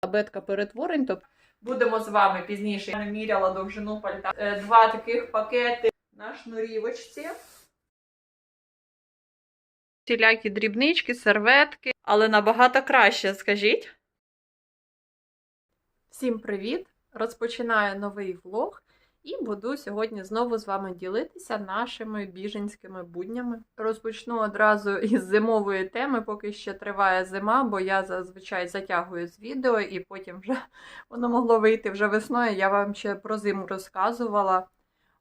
Абетка перетворень, тобто будемо з вами пізніше. Я не міряла довжину пальта. Е, Два таких пакети на шнурівочці. Всілякі дрібнички, серветки, але набагато краще, скажіть. Всім привіт! Розпочинаю новий влог і буду сьогодні знову з вами ділитися нашими біженськими буднями. Розпочну одразу із зимової теми, поки ще триває зима, бо я зазвичай затягую з відео, і потім вже воно могло вийти вже весною. Я вам ще про зиму розказувала.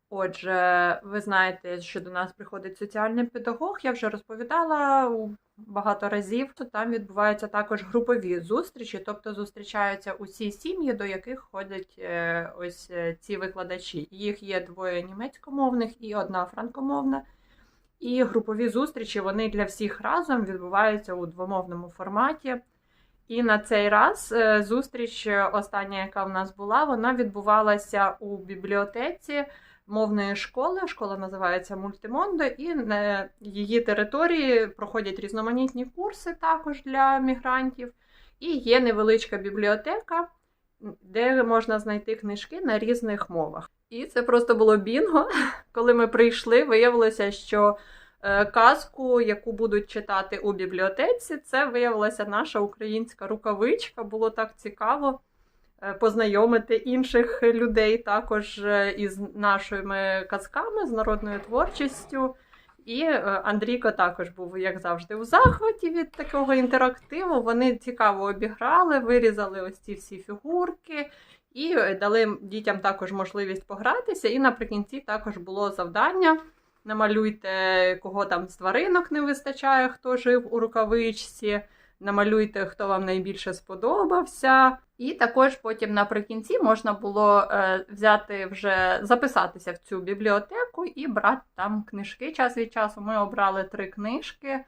Отже, ви знаєте, що до нас приходить соціальний педагог. Я вже розповідала у багато разів. Там відбуваються також групові зустрічі, тобто зустрічаються усі сім'ї, до яких ходять е, ось е, ці викладачі. Їх є двоє німецькомовних і одна франкомовна. І групові зустрічі вони для всіх разом відбуваються у двомовному форматі. І на цей раз е, зустріч, остання, яка в нас була, вона відбувалася у бібліотеці мовної школи. Школа називається Мультимондо, і на її території проходять різноманітні курси також для мігрантів. І є невеличка бібліотека, де можна знайти книжки на різних мовах. І це просто було бінго. Коли ми прийшли, виявилося, що е, казку, яку будуть читати у бібліотеці, це виявилася наша українська рукавичка. Було так цікаво познайомити інших людей також е, із нашими казками, з народною творчістю. І е, Андрійко також був, як завжди, у захваті від такого інтерактиву. Вони цікаво обіграли, вирізали ось ці всі фігурки і е, дали дітям також можливість погратися. І наприкінці також було завдання. Намалюйте, кого там з тваринок не вистачає, хто жив у рукавичці. Намалюйте, хто вам найбільше сподобався. І також потім наприкінці можна було е, взяти вже записатися в цю бібліотеку і брати там книжки час від часу. Ми обрали три книжки,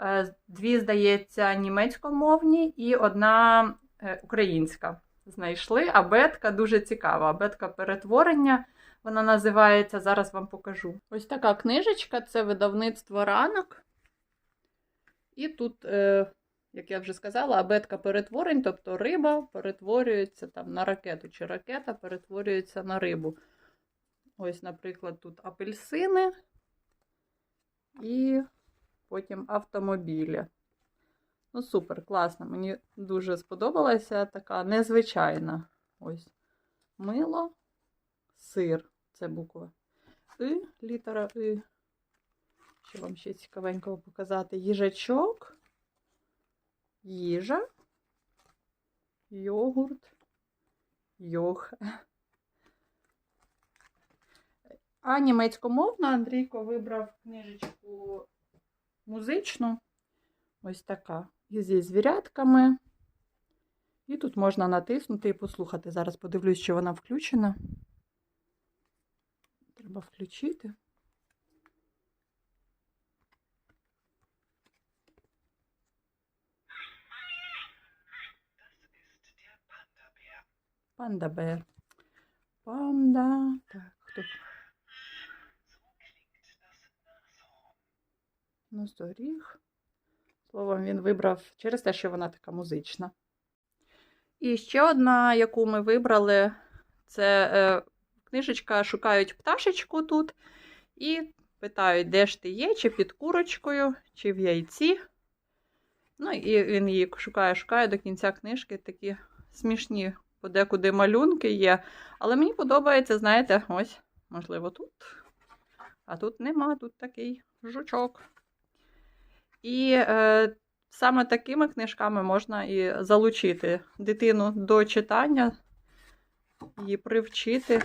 е, дві, здається, німецькомовні і одна е, українська. Знайшли. Абетка дуже цікава. Абетка перетворення. Вона називається, зараз вам покажу. Ось така книжечка це видавництво ранок. І тут, як я вже сказала, абетка перетворень, тобто риба перетворюється там на ракету, чи ракета перетворюється на рибу. Ось, наприклад, тут апельсини і потім автомобілі. Ну, супер, класно. Мені дуже сподобалася така незвичайна. Ось мило, сир. Це буква И, літера И. Що вам ще цікавенького показати? Їжачок, їжа, йогурт, йог. А німецькомовно Андрійко вибрав книжечку музичну. Ось така. І зі звірятками. І тут можна натиснути і послухати. Зараз подивлюсь, чи вона включена. Треба включити. Панда Бер. Панда. Так, хто? Носоріг. Словом, він вибрав через те, що вона така музична. І ще одна, яку ми вибрали, це е, книжечка Шукають пташечку тут. І питають, де ж ти є, чи під курочкою, чи в яйці. Ну, і він її шукає, шукає до кінця книжки такі смішні подекуди малюнки є. Але мені подобається, знаєте, ось, можливо, тут. А тут нема, тут такий жучок. І е, саме такими книжками можна і залучити дитину до читання, її привчити,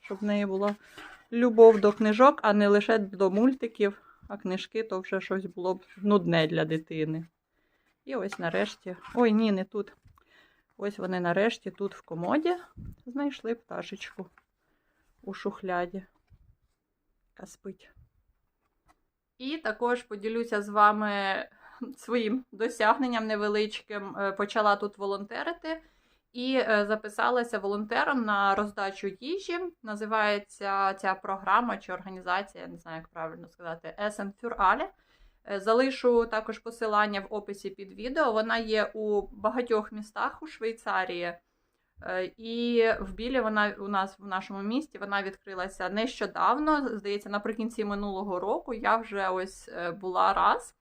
щоб в неї була любов до книжок, а не лише до мультиків, а книжки то вже щось було б нудне для дитини. І ось нарешті. Ой, ні, не тут. Ось вони нарешті тут в комоді знайшли пташечку у шухляді. Яка спить. І також поділюся з вами своїм досягненням невеличким. Е, Почала тут волонтерити і е, записалася волонтером на роздачу їжі. Називається ця програма чи організація, я не знаю, як правильно сказати, Essen für alle. Е, Залишу також посилання в описі під відео. Вона є у багатьох містах у Швейцарії. Е, І в Білі вона у нас в нашому місті вона відкрилася нещодавно. Здається, наприкінці минулого року я вже ось е, була раз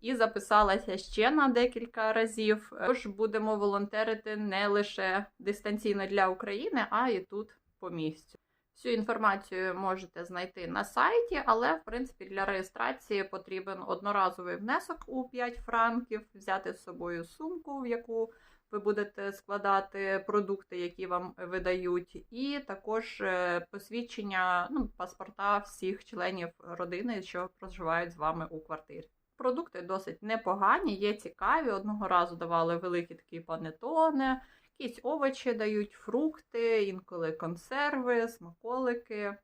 і записалася ще на декілька разів. Тож будемо волонтерити не лише дистанційно для України, а і тут по місцю. Всю інформацію можете знайти на сайті, але в принципі для реєстрації потрібен одноразовий внесок у 5 франків, взяти з собою сумку, в яку ви будете складати продукти, які вам видають, і також е, посвідчення, ну, паспорта всіх членів родини, що проживають з вами у квартирі. Продукти досить непогані, є цікаві. Одного разу давали великі такі панетони, якісь овочі дають, фрукти, інколи консерви, смаколики.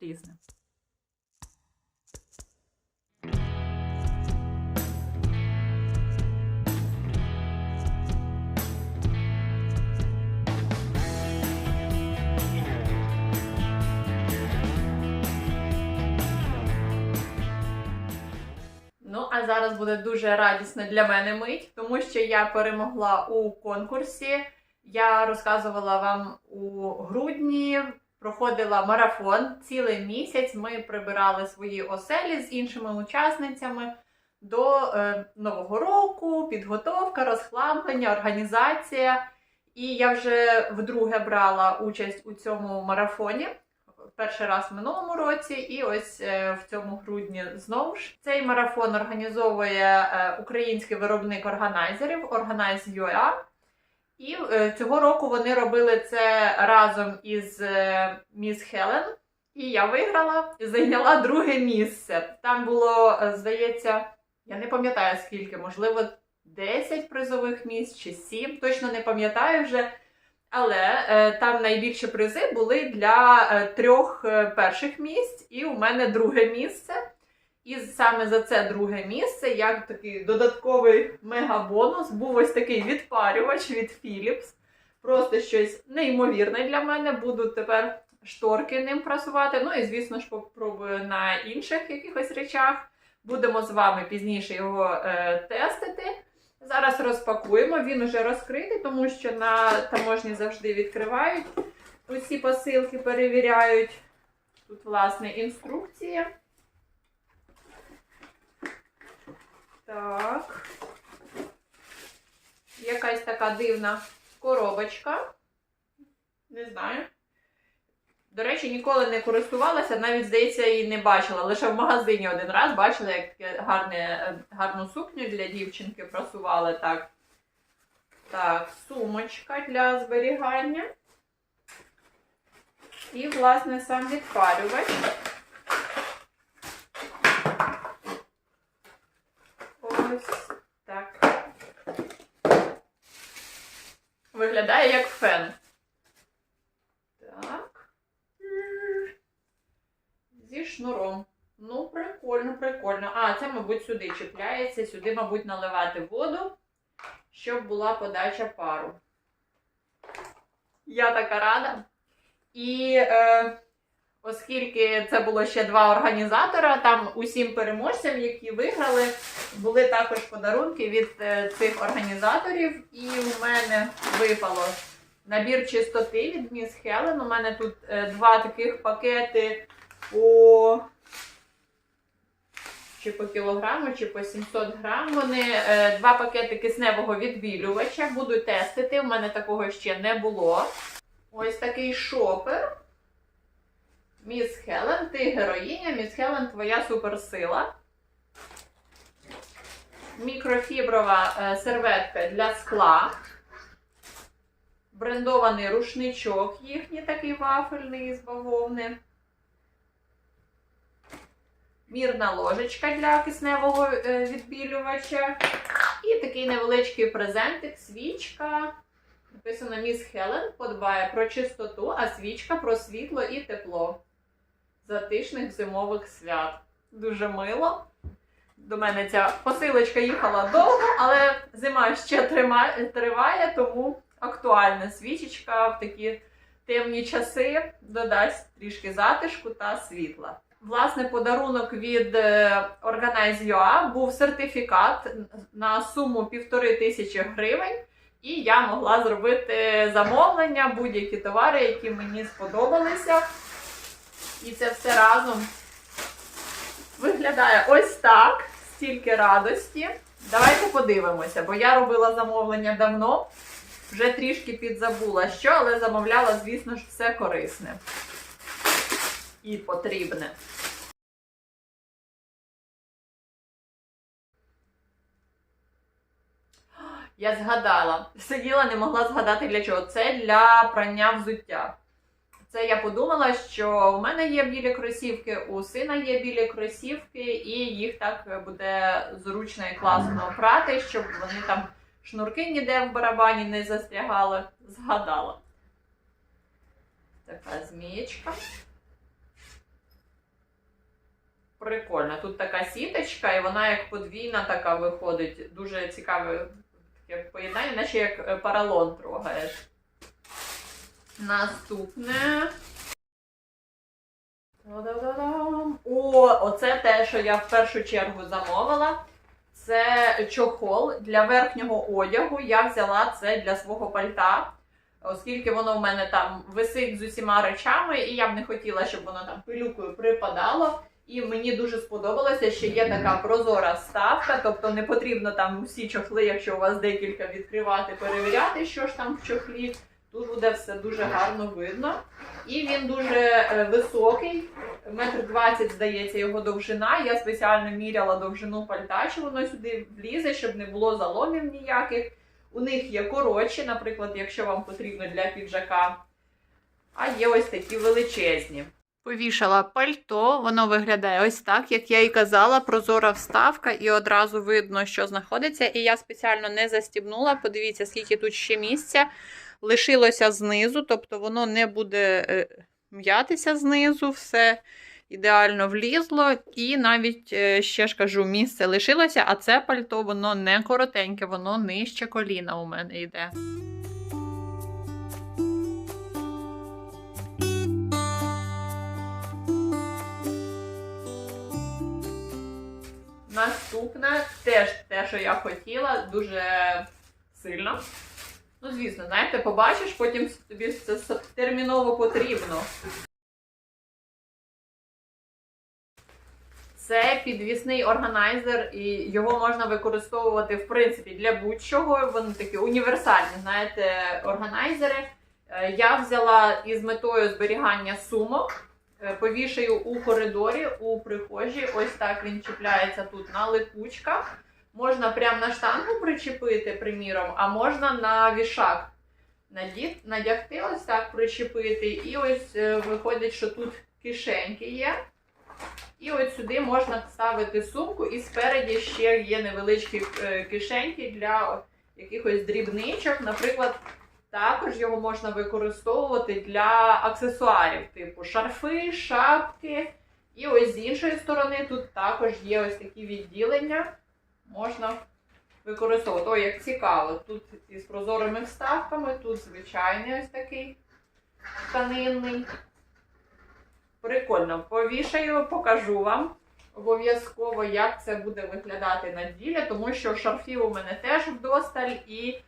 Різне. Ну, а зараз буде дуже радісна для мене мить, тому що я перемогла у конкурсі. Я розказувала вам у грудні, проходила марафон цілий місяць. Ми прибирали свої оселі з іншими учасницями до е, Нового року, підготовка, розхламлення, організація. І я вже вдруге брала участь у цьому марафоні. Перший раз в минулому році, і ось е, в цьому грудні знову ж цей марафон організовує е, український виробник органайзерів Organize.ua. І е, цього року вони робили це разом із Міс Хелен. І я виграла і зайняла друге місце. Там було, здається, я не пам'ятаю скільки, можливо, 10 призових місць чи 7, точно не пам'ятаю вже. Але е, там найбільші призи були для е, трьох е, перших місць, і у мене друге місце. І саме за це друге місце, як такий додатковий мегабонус, був ось такий відпарювач від Philips. Просто щось неймовірне для мене. Буду тепер шторки ним прасувати. Ну і, звісно ж, попробую на інших якихось речах. Будемо з вами пізніше його е, тестити. Зараз розпакуємо. Він уже розкритий, тому що на таможні завжди відкривають усі посилки, перевіряють. Тут, власне, інструкція. Так. Якась така дивна коробочка. Не знаю. До речі, ніколи не користувалася, навіть, здається, і не бачила. Лише в магазині один раз бачила, як таке гарне, е, гарну сукню для дівчинки просували так. Так, сумочка для зберігання. І, власне, сам відпарювач. Ось так. Виглядає як фен. Зі шнуром. Ну, прикольно, прикольно. А, це, мабуть, сюди чіпляється. Сюди, мабуть, наливати воду, щоб була подача пару. Я така рада. І е, оскільки це було ще два організатора, там усім переможцям, які виграли, були також подарунки від е, цих організаторів. І у мене випало набір чистоти від Міс Хелен. У мене тут е, два таких пакети по чи по кілограму, чи по 700 грам. Вони е, два пакети кисневого відбілювача. Буду тестити. У мене такого ще не було. Ось такий шопер. Міс Хелен, ти героїня, Міс Хелен, твоя суперсила. Мікрофіброва е, серветка для скла. Брендований рушничок їхній такий вафельний з бавовни. Мірна ложечка для кисневого е, відбілювача. І такий невеличкий презентик, свічка. Написано Міс Хелен подбає про чистоту, а свічка про світло і тепло затишних зимових свят. Дуже мило. До мене ця посилочка їхала довго, але зима ще триває, тому актуальна свічечка в такі темні часи додасть трішки затишку та світла. Власне, подарунок від е, Organize.ua був сертифікат на суму півтори тисячі гривень, і я могла зробити замовлення, будь-які товари, які мені сподобалися. І це все разом виглядає ось так, стільки радості. Давайте подивимося, бо я робила замовлення давно, вже трішки підзабула що, але замовляла, звісно ж, все корисне і потрібне. Я згадала. Сиділа, не могла згадати для чого. Це для прання взуття. Це я подумала, що у мене є білі кросівки, у сина є білі кросівки, і їх так буде зручно і класно прати, щоб вони там шнурки ніде в барабані не застрягали. Згадала. Така змієчка. Прикольно. Тут така сіточка, і вона як подвійна така виходить. Дуже цікаве таке поєднання, наче як е, паралон трогаєш. Наступне. О, оце те, що я в першу чергу замовила. Це чохол для верхнього одягу. Я взяла це для свого пальта, оскільки воно в мене там висить з усіма речами, і я б не хотіла, щоб воно там пилюкою припадало. І мені дуже сподобалося, що є така прозора вставка, тобто не потрібно там усі чохли, якщо у вас декілька відкривати, перевіряти, що ж там в чохлі. Тут буде все дуже гарно видно. І він дуже е, високий, метр двадцять, здається, його довжина. Я спеціально міряла довжину пальта, чи воно сюди влізе, щоб не було заломів ніяких. У них є коротші, наприклад, якщо вам потрібно для піджака. А є ось такі величезні. Повішала пальто, воно виглядає ось так, як я і казала, прозора вставка, і одразу видно, що знаходиться. І я спеціально не застібнула. Подивіться, скільки тут ще місця. Лишилося знизу, тобто воно не буде е, м'ятися знизу, все ідеально влізло. І навіть, е, ще ж кажу, місце лишилося, а це пальто, воно не коротеньке, воно нижче коліна у мене йде. Наступне теж те, що я хотіла, дуже сильно. Ну, звісно, знаєте, побачиш, потім тобі це терміново потрібно. Це підвісний органайзер, і його можна використовувати в принципі для будь-чого. Вони такі універсальні, знаєте, органайзери. Е, Я взяла із метою зберігання сумок. Е, Повішаю у коридорі, у прихожій. Ось так він чіпляється тут на липучках. Можна прямо на штангу причепити, приміром, а можна на вішак надягти, ось так причепити. І ось е, виходить, що тут кишеньки є. І ось сюди можна ставити сумку, і спереді ще є невеличкі е, кишеньки для якихось дрібничок. Наприклад, також його можна використовувати для аксесуарів, типу шарфи, шапки. І ось з іншої сторони тут також є ось такі відділення. Можна використовувати. Ой, як цікаво. Тут із прозорими вставками, тут звичайний ось такий тканинний. Прикольно. Повішаю, покажу вам обов'язково, як це буде виглядати на ділі, тому що шарфів у мене теж вдосталь і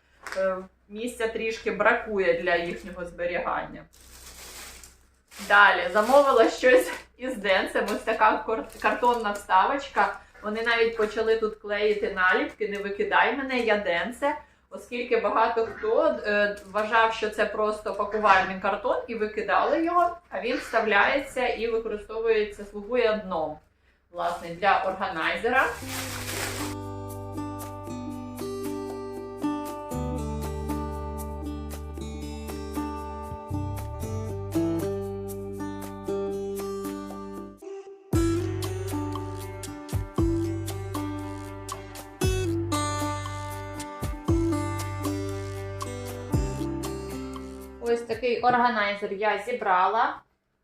місця трішки бракує для їхнього зберігання. Далі замовила щось із денцем. Ось така картонна вставочка. Вони навіть почали тут клеїти наліпки, не викидай мене, я денце. Оскільки багато хто е, вважав, що це просто пакувальний картон і викидали його, а він вставляється і використовується, слугує дном. Власне, для органайзера. Такий органайзер я зібрала.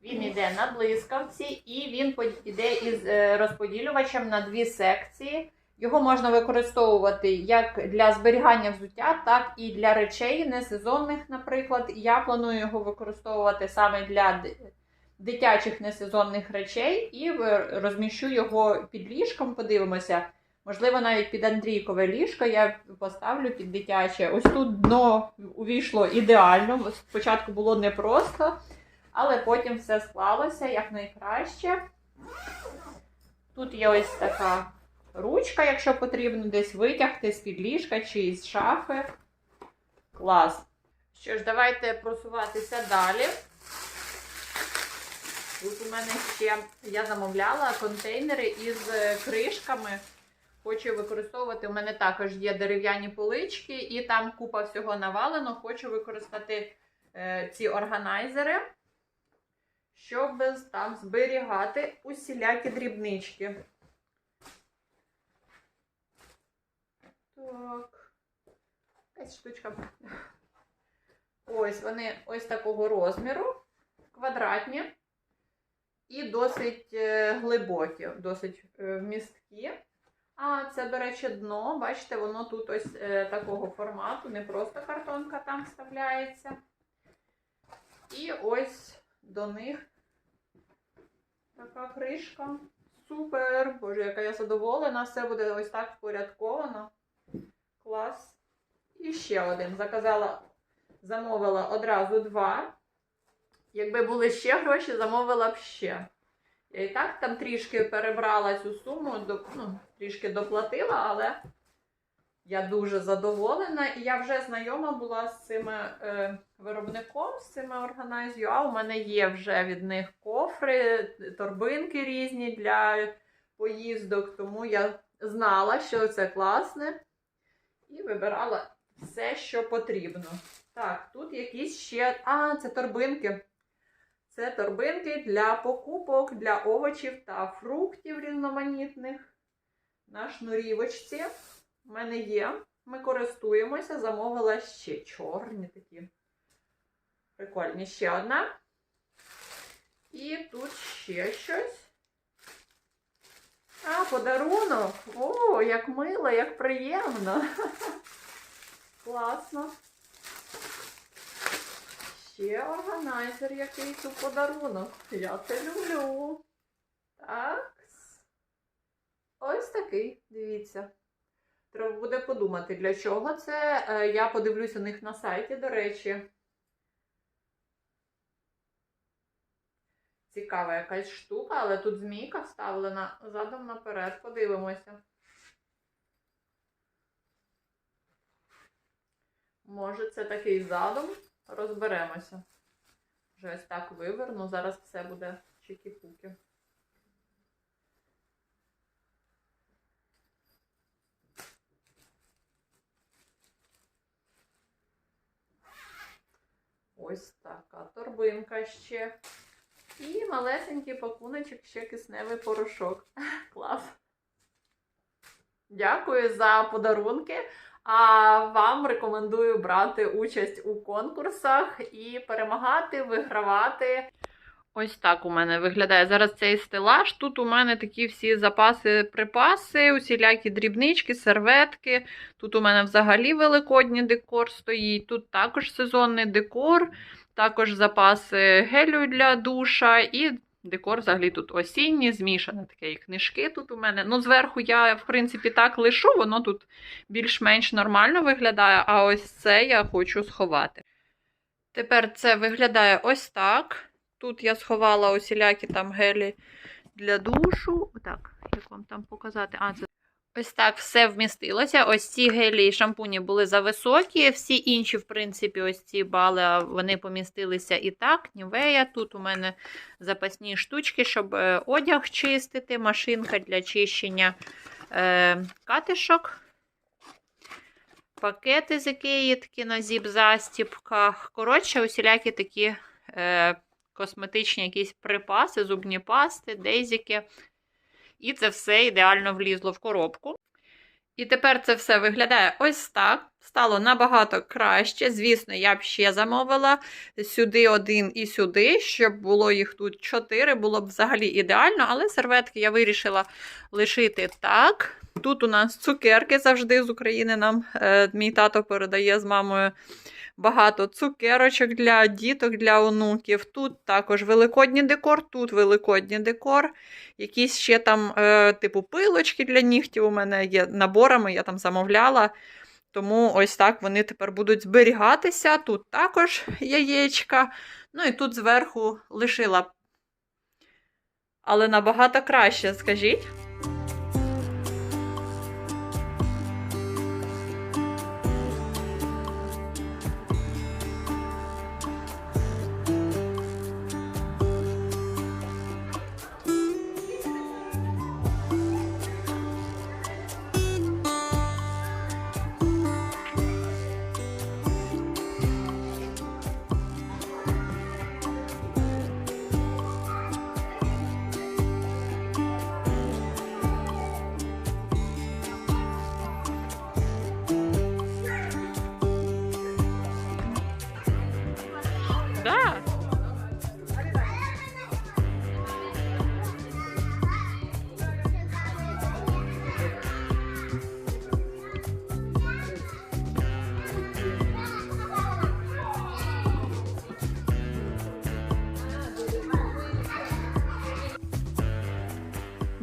Він йде на блискавці і він йде із е, розподілювачем на дві секції. Його можна використовувати як для зберігання взуття, так і для речей несезонних, наприклад. Я планую його використовувати саме для дитячих несезонних речей і в- розміщу його під ліжком. Подивимося. Можливо, навіть під Андрійкове ліжко я поставлю під дитяче. Ось тут дно увійшло ідеально. Спочатку було непросто, але потім все склалося як найкраще. Тут є ось така ручка, якщо потрібно десь витягти з-під ліжка чи із шафи. Клас. Що ж, давайте просуватися далі. Тут у мене ще я замовляла контейнери із кришками. Хочу використовувати. У мене також є дерев'яні полички, і там купа всього навалено. Хочу використати е, ці органайзери, щоб там зберігати усілякі дрібнички. Так. Якась штучка. Ось вони ось такого розміру, квадратні і досить е, глибокі, досить е, вмісткі. А це, до речі, дно. Бачите, воно тут ось е, такого формату, не просто картонка там вставляється. І ось до них така кришка. Супер! Боже, яка я задоволена, все буде ось так впорядковано. Клас. І ще один. Заказала, замовила одразу два. Якби були ще гроші, замовила б ще. Я і так там трішки перебрала цю суму, до, ну, трішки доплатила, але я дуже задоволена. І я вже знайома була з цими е, виробником, з цими органайзію. А у мене є вже від них кофри, торбинки різні для поїздок, тому я знала, що це класне. І вибирала все, що потрібно. Так, тут якісь ще. А, це торбинки. Це торбинки для покупок, для овочів та фруктів різноманітних. На шнурівочці. У мене є. Ми користуємося, замовила ще чорні такі. Прикольні. Ще одна. І тут ще щось. А, подарунок. О, як мило, як приємно. Класно. Ще органайзер якийсь у подарунок. Я це люблю. Так. Ось такий, дивіться. Треба буде подумати, для чого це. Е, Я подивлюсь у них на сайті, до речі. Цікава якась штука, але тут змійка вставлена задом наперед. Подивимося. Може, це такий задум. Розберемося. Вже ось так виверну. Зараз все буде чики-пуки. Ось така торбинка ще. І малесенький пакуночок, ще кисневий порошок. Клас. Дякую за подарунки. А вам рекомендую брати участь у конкурсах і перемагати, вигравати. Ось так у мене виглядає зараз цей стелаж. Тут у мене такі всі запаси, припаси, усілякі дрібнички, серветки. Тут у мене взагалі великодній декор стоїть. Тут також сезонний декор, також запаси гелю для душа і декор взагалі тут осінній, змішане таке і книжки тут у мене. Ну, зверху я, в принципі, так лишу, воно тут більш-менш нормально виглядає, а ось це я хочу сховати. Тепер це виглядає ось так. Тут я сховала усілякі там гелі для душу. Так, як вам там показати? А, це Ось так все вмістилося. Ось ці гелі і шампуні були зависокі. Всі інші, в принципі, ось ці бали вони помістилися і так. Нівея. Тут у мене запасні штучки, щоб е, одяг чистити, машинка для чищення е, катишок. Пакети з Ікеї такі на зіп-застіпках. Коротше, усілякі такі е, косметичні якісь припаси, зубні пасти, дезіки. І це все ідеально влізло в коробку. І тепер це все виглядає ось так. Стало набагато краще. Звісно, я б ще замовила сюди один і сюди, щоб було їх тут чотири, було б взагалі ідеально, але серветки я вирішила лишити так. Тут у нас цукерки завжди з України нам е, мій тато передає з мамою багато цукерочок для діток, для онуків. Тут також великодній декор, тут великодній декор. Якісь ще там, е, типу, пилочки для нігтів у мене є наборами, я там замовляла. Тому ось так вони тепер будуть зберігатися. Тут також яєчка. Ну і тут зверху лишила. Але набагато краще, скажіть.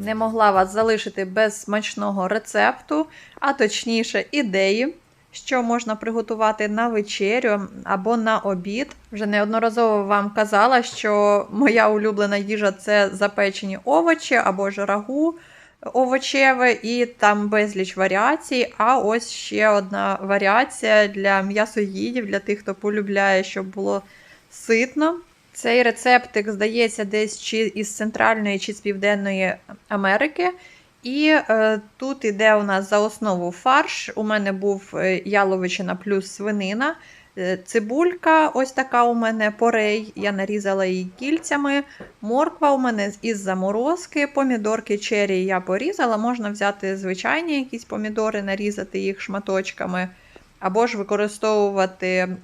Не могла вас залишити без смачного рецепту, а точніше ідеї, що можна приготувати на вечерю або на обід. Вже неодноразово вам казала, що моя улюблена їжа це запечені овочі або ж рагу овочеве, і там безліч варіацій. А ось ще одна варіація для м'ясоїдів, для тих, хто полюбляє, щоб було ситно. Цей рецептик, здається, десь чи із Центральної, чи з Південної Америки. І е, тут іде у нас за основу фарш. У мене був е, яловичина плюс свинина, е, цибулька, ось така у мене порей. Я нарізала її кільцями. Морква у мене із заморозки, помідорки чері я порізала. Можна взяти звичайні якісь помідори, нарізати їх шматочками, або ж використовувати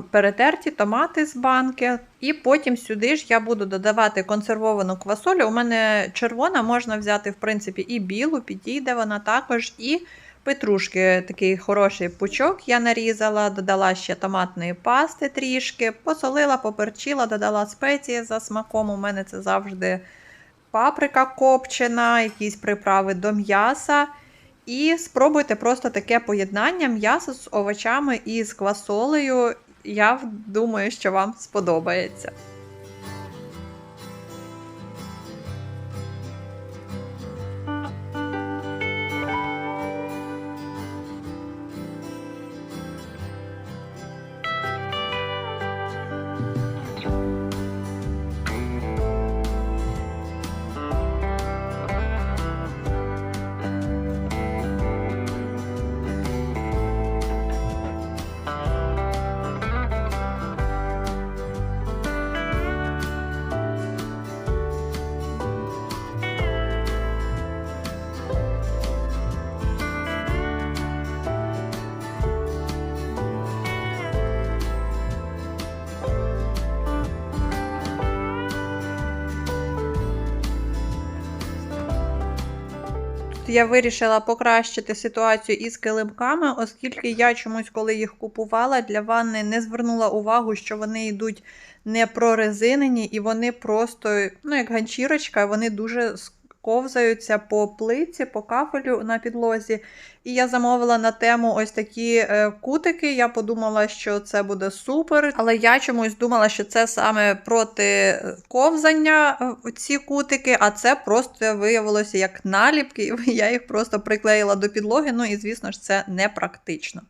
перетерті томати з банки. І потім сюди ж я буду додавати консервовану квасолю. У мене червона, можна взяти, в принципі, і білу, підійде вона також. І петрушки, такий хороший пучок я нарізала, додала ще томатної пасти трішки, посолила, поперчила, додала спеції за смаком. У мене це завжди паприка копчена, якісь приправи до м'яса. І спробуйте просто таке поєднання м'яса з овочами і з квасолею. Я думаю, що вам сподобається. Я вирішила покращити ситуацію із килимками, оскільки я чомусь, коли їх купувала для ванни, не звернула увагу, що вони йдуть не прорезинені, і вони просто, ну, як ганчірочка, вони дуже ковзаються по плиці, по кафелю на підлозі. І я замовила на тему ось такі е, кутики. Я подумала, що це буде супер. Але я чомусь думала, що це саме проти ковзання е, ці кутики, а це просто виявилося як наліпки. Я їх просто приклеїла до підлоги. Ну і звісно ж, це не практично.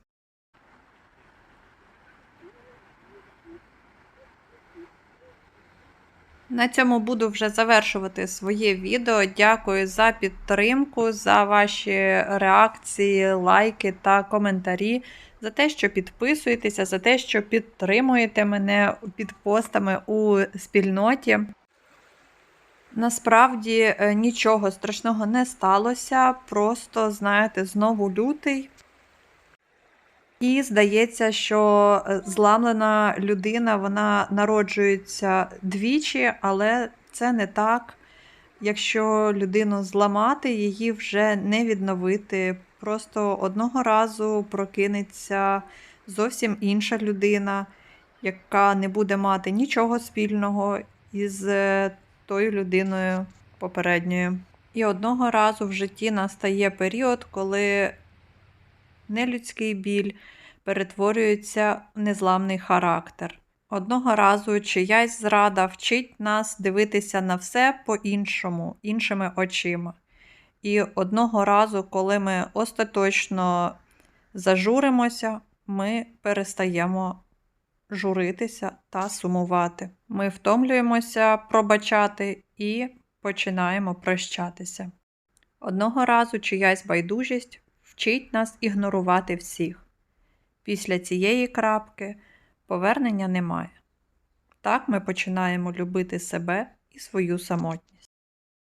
На цьому буду вже завершувати своє відео. Дякую за підтримку, за ваші реакції, лайки та коментарі, за те, що підписуєтеся, за те, що підтримуєте мене під постами у спільноті. Насправді е, нічого страшного не сталося. Просто, знаєте, знову лютий. І здається, що е, зламлена людина вона народжується двічі, але це не так. якщо людину зламати, її вже не відновити. Просто одного разу прокинеться зовсім інша людина, яка не буде мати нічого спільного із е, тою людиною попередньою. І одного разу в житті настає період, коли нелюдський біль перетворюється в незламний характер. Одного разу чиясь зрада вчить нас дивитися на все по-іншому, іншими очима. І одного разу, коли ми остаточно зажуримося, ми перестаємо журитися та сумувати. Ми втомлюємося пробачати і починаємо прощатися. Одного разу чиясь байдужість вчить нас ігнорувати всіх. Після цієї крапки повернення немає. Так ми починаємо любити себе і свою самотність.